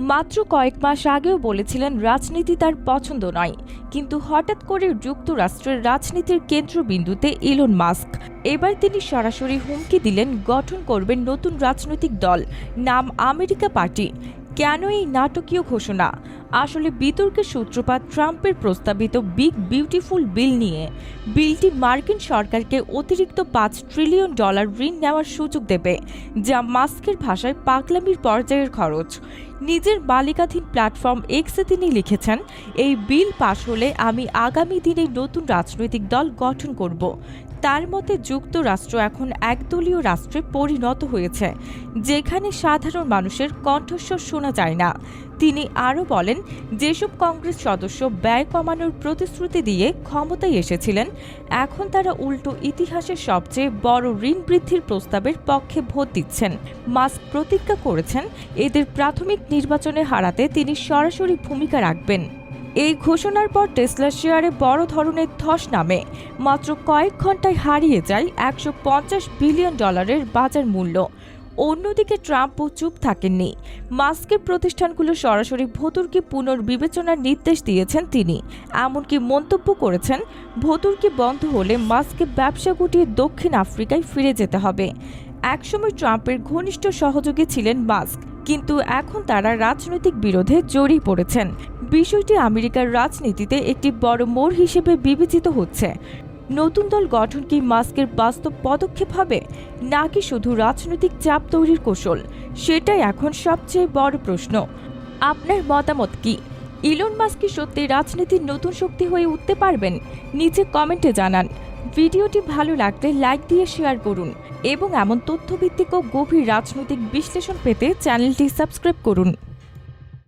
মাত্র কয়েক মাস আগেও বলেছিলেন রাজনীতি তার পছন্দ নয়। কিন্তু হঠাৎ করে যুক্তরাষ্ট্রের রাজনীতির কেন্দ্রবিন্দুতে ইলন মাস্ক। এবার তিনি সরাসরি হুমকি দিলেন, গঠন করবেন নতুন রাজনৈতিক দল। নাম আমেরিকা পার্টি। কেন এই নাটকীয় ঘোষণা? আসলে বিতর্কের সূত্রপাত ট্রাম্পের প্রস্তাবিত বিগ বিউটিফুল বিল নিয়ে। বিলটি মার্কিন সরকারকে অতিরিক্ত পাঁচ ট্রিলিয়ন ডলার ঋণ নেওয়ার সুযোগ দেবে, যা মাস্কের ভাষায় পাকলামির পর্যায়ের খরচ। নিজের বালিকাধীন প্ল্যাটফর্ম এক্সে তিনি লিখেছেন, এই বিল পাশ হলে আমি আগামী দিনে নতুন রাজনৈতিক দল গঠন করব। তার মতে যুক্তরাষ্ট্র এখন একদলীয় রাষ্ট্রে পরিণত হয়েছে, যেখানে সাধারণ মানুষের কণ্ঠস্বর শোনা যায় না। তিনি আরও বলেন, যেসব কংগ্রেস সদস্য ব্যয় কমানোর প্রতিশ্রুতি দিয়ে ক্ষমতায় এসেছিলেন, এখন তারা উল্টো ইতিহাসের সবচেয়ে বড় ঋণ বৃদ্ধির প্রস্তাবের পক্ষে ভোট দিচ্ছেন। মাস্ক প্রতিজ্ঞা করেছেন, এদের প্রাথমিক নির্বাচনে হারাতে তিনি সরাসরি ভূমিকা রাখবেন। এই ঘোষণার পর টেসলার শেয়ারে বড় ধরনের ধস নামে। মাত্র কয়েক ঘন্টায় হারিয়ে যায় একশো পঞ্চাশ বিলিয়ন ডলারের বাজার মূল্য। অন্যদিকে ট্রাম্পও চুপ থাকেননি। মাস্কের প্রতিষ্ঠানগুলো সরাসরি ভতুর্কি পুনর্বিবেচনার নির্দেশ দিয়েছেন তিনি। এমনকি মন্তব্য করেছেন, ভতুর্কি বন্ধ হলে মাস্ককে ব্যবসা গুটিয়ে দক্ষিণ আফ্রিকায় ফিরে যেতে হবে। একসময় ট্রাম্পের ঘনিষ্ঠ সহযোগী ছিলেন মাস্ক। কিন্তু এখন তারা রাজনৈতিক বিরোধে জড়িয়ে পড়েছেন। বিষয়টি আমেরিকার রাজনীতিতে একটি বড় মোড় হিসেবে বিবেচিত হচ্ছে। নতুন দল গঠন কি মাস্কের বাস্তব পদক্ষেপ হবে, নাকি শুধু রাজনৈতিক চাপ তৈরির কৌশল? সেটাই এখন সবচেয়ে বড় প্রশ্ন। আপনার মতামত কি? ইলন মাস্ক কি সত্যি রাজনীতির নতুন শক্তি হয়ে উঠতে পারবেন? নিচে কমেন্টে জানান। ভিডিওটি ভালো লাগলে লাইক দিয়ে শেয়ার করুন এবং এমন তথ্যভিত্তিক ও গভীর রাজনৈতিক বিশ্লেষণ পেতে চ্যানেলটি সাবস্ক্রাইব করুন।